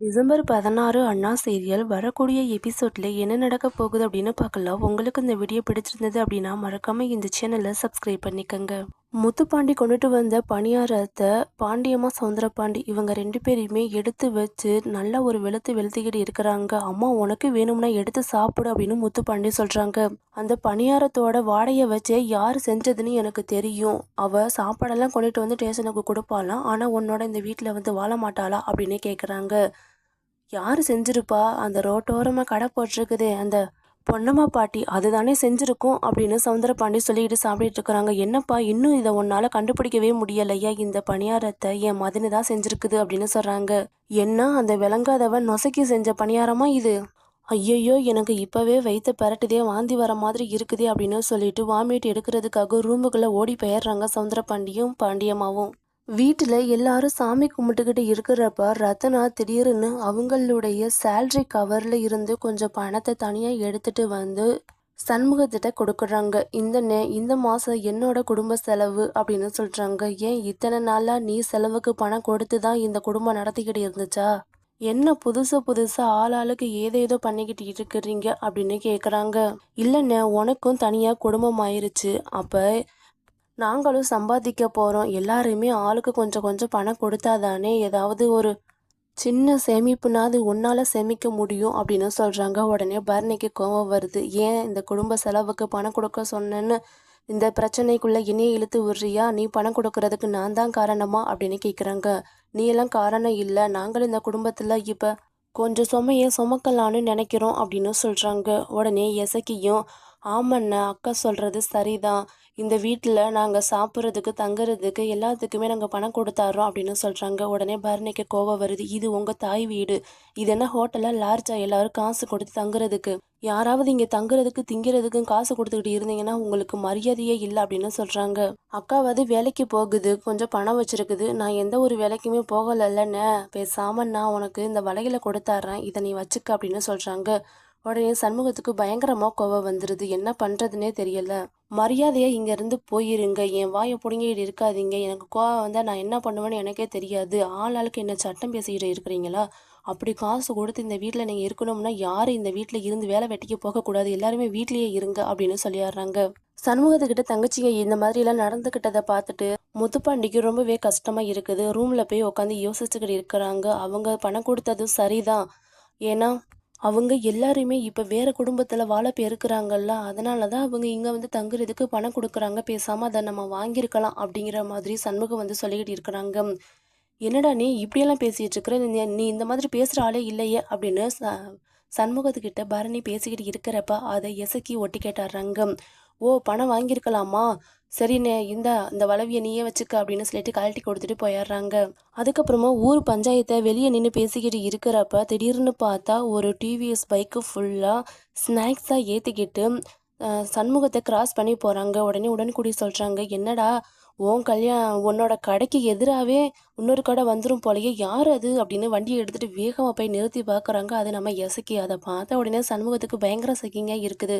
December பதினாறு அண்ணா serial வரக்கூடிய எபிசோட்ல என்ன நடக்க போகுது அப்படின்னு பார்க்கலாம். உங்களுக்கு இந்த வீடியோ பிடிச்சிருந்தது அப்படின்னா மறக்காம இந்த சேனலை சப்ஸ்கிரைப் பண்ணிக்கோங்க. முத்துப்பாண்டி கொண்டுட்டு வந்த பணியாரத்தை பாண்டியம்மா சவுந்தரபாண்டி இவங்க ரெண்டு பேரையுமே எடுத்து வச்சு நல்லா ஒரு வெளுத்து வெளுத்திக்கிட்டு இருக்கிறாங்க. அம்மா உனக்கு வேணும்னா எடுத்து சாப்பிடு அப்படின்னு முத்துப்பாண்டி சொல்கிறாங்க அந்த பணியாரத்தோட வாடையை வச்சே யார் செஞ்சதுன்னு எனக்கு தெரியும். அவள் சாப்பாடெல்லாம் கொண்டுட்டு வந்து டேஷனுக்கு கொடுப்பாளாம். ஆனால் உன்னோட இந்த வீட்டில் வந்து வாழ மாட்டாளா? அப்படின்னு கேட்குறாங்க யார் செஞ்சிருப்பா? அந்த ரோட்டோரமாக கடை போட்டிருக்குதே அந்த பொன்னம்மா பாட்டி அதுதானே செஞ்சிருக்கும் அப்படின்னு சவுந்தரபாண்டி சொல்லிக்கிட்டு சாப்பிட்டுட்டு இருக்கிறாங்க. என்னப்பா இன்னும் இதை உன்னால் கண்டுபிடிக்கவே முடியலையா? இந்த பணியாரத்தை என் மதினு தான் செஞ்சிருக்குது அப்படின்னு சொல்றாங்க. என்ன அந்த விளங்காதவன் நொசக்கி செஞ்ச பணியாரமா இது? ஐயையோ எனக்கு இப்பவே வைத்த பரட்டுதே வாந்தி வர மாதிரி இருக்குதே அப்படின்னு சொல்லிட்டு வாமிட் எடுக்கிறதுக்காக ரூமுக்குள்ள ஓடி போயிடுறாங்க சவுந்தரபாண்டியும் பாண்டியம்மாவும். வீட்டில் எல்லாரும் சாமி கும்பிட்டுக்கிட்டு இருக்கிறப்ப ரத்னா திடீர்னு அவங்களுடைய சேல்ரி கவரில் இருந்து கொஞ்சம் பணத்தை தனியாக எடுத்துட்டு வந்து சண்முகத்திட்ட கொடுக்குறாங்க. இந்த நே இந்த மாதம் என்னோட குடும்ப செலவு அப்படின்னு சொல்கிறாங்க ஏன் இத்தனை நாளாக நீ செலவுக்கு பணம் கொடுத்து தான் இந்த குடும்பம் நடத்திக்கிட்டு இருந்துச்சா? என்ன புதுசு புதுசாக ஆளாளுக்கு ஏதேதோ பண்ணிக்கிட்டு இருக்கிறீங்க அப்படின்னு கேட்குறாங்க இல்லைண்ணே உனக்கும் தனியாக குடும்பம் ஆயிருச்சு அப்போ நாங்களும் சம்பாதிக்க போகிறோம் எல்லாருமே ஆளுக்கு கொஞ்சம் கொஞ்சம் பணம் கொடுத்தாதானே ஏதாவது ஒரு சின்ன சேமிப்புனாது உன்னால் சேமிக்க முடியும் அப்படின்னு சொல்கிறாங்க உடனே பரணிக்கு கோவம் வருது. ஏன் இந்த குடும்ப செலவுக்கு பணம் கொடுக்க சொன்னேன்னு இந்த பிரச்சனைக்குள்ளே இனியே இழுத்து விடுறியா? நீ பணம் கொடுக்கறதுக்கு நான் தான் காரணமா? அப்படின்னு கேட்குறாங்க நீ எல்லாம் காரணம் இல்லை. நாங்களும் இந்த குடும்பத்தில் இப்போ கொஞ்சம் சுமையை சுமக்கலான்னு நினைக்கிறோம் அப்படின்னு சொல்கிறாங்க உடனே எசக்கியும் ஆமாண்ணா அக்கா சொல்கிறது சரிதான். இந்த வீட்டில் நாங்கள் சாப்பிட்றதுக்கு தங்குறதுக்கு எல்லாத்துக்குமே நாங்கள் பணம் கொடுத்தாரோம் அப்படின்னு சொல்கிறாங்க உடனே பரணிக்கு கோவம் வருது. இது உங்கள் தாய் வீடு. இது என்ன ஹோட்டலாக லார்ஜாக எல்லாரும் காசு கொடுத்து தங்குறதுக்கு? யாராவது இங்கே தங்குறதுக்கு திங்கிறதுக்கும் காசு கொடுத்துக்கிட்டு இருந்தீங்கன்னா உங்களுக்கு மரியாதையே இல்லை அப்படின்னு சொல்கிறாங்க அக்காவது வேலைக்கு போகுது. கொஞ்சம் பணம் வச்சுருக்குது. நான் எந்த ஒரு வேலைக்குமே போகலைல்லண்ணே. பேசாமல் நான் உனக்கு இந்த வலையில் கொடுத்தாட்றேன் இதை நீ வச்சுக்க அப்படின்னு சொல்கிறாங்க உடனே சண்முகத்துக்கு பயங்கரமாக கோவம் வந்துடுது என்ன பண்ணுறதுனே தெரியல. மரியாதையாக இங்கேருந்து போயிருங்க. என் வாயை பிடுங்கிட்டு இருக்காதீங்க. எனக்கு கோவம் வந்தால் நான் என்ன பண்ணுவேன்னு எனக்கே தெரியாது. ஆள் ஆளுக்கு என்ன சட்டம் பேசிக்கிட்டு இருக்கிறீங்களா? அப்படி காசு கொடுத்து இந்த வீட்டில் நீங்கள் இருக்கணும்னா யாரும் இந்த வீட்டில் இருந்து வேலை வெட்டிக்கு போகக்கூடாது எல்லாருமே வீட்லேயே இருங்க அப்படின்னு சொல்லிடுறாங்க சண்முகத்துக்கிட்ட தங்கச்சிங்க இந்த மாதிரிலாம் நடந்துக்கிட்டதை பார்த்துட்டு முத்துப்பாண்டிக்கு ரொம்பவே கஷ்டமாக இருக்குது. ரூமில் போய் உட்காந்து யோசிச்சுக்கிட்டு இருக்கிறாங்க. அவங்க பணம் கொடுத்ததும் சரிதான். ஏன்னா அவங்க எல்லாருமே இப்போ வேற குடும்பத்தில் வாழ இருக்கிறாங்கல்ல அதனால தான் அவங்க இங்கே வந்து தங்குறதுக்கு பணம் கொடுக்குறாங்க பேசாமல் அதை நம்ம வாங்கியிருக்கலாம் அப்படிங்கிற மாதிரி சண்முகம் வந்து சொல்லிக்கிட்டு இருக்கிறாங்க. என்னடா நீ இப்படியெல்லாம் பேசிகிட்டு இருக்கிற? நீ இந்த மாதிரி பேசுகிற ஆளே இல்லையே அப்படின்னு ச சண்முகத்துக்கிட்ட பரணி பேசிக்கிட்டு இருக்கிறப்ப அதை எசக்கி ஒட்டி கேட்டாடுறாங்க ஓ பணம் வாங்கியிருக்கலாமா? சரிண்ணே இந்த இந்த வளவியை நீயே வச்சுக்க அப்படின்னு சொல்லிட்டு கழட்டி கொடுத்துட்டு போயிடுறாங்க அதுக்கப்புறமா ஊர் பஞ்சாயத்தை வெளியே நின்று பேசிக்கிட்டு இருக்கிறப்ப திடீர்னு பார்த்தா ஒரு டிவிஎஸ் பைக்கு ஃபுல்லாக ஸ்நாக்ஸாக ஏற்றிக்கிட்டு சண்முகத்தை கிராஸ் பண்ணி போகிறாங்க உடனே உடன்குடி சொல்கிறாங்க என்னடா உன் கல்யாணம் உன்னோட கடைக்கு எதிராகவே இன்னொரு கடை வந்துடும் போலயே யார் அது? அப்படின்னு வண்டியை எடுத்துகிட்டு வேகமாக போய் நிறுத்தி பார்க்குறாங்க. அது நம்ம எசக்கி அதை பார்த்த உடனே சண்முகத்துக்கு பயங்கர சக்கிங்க இருக்குது.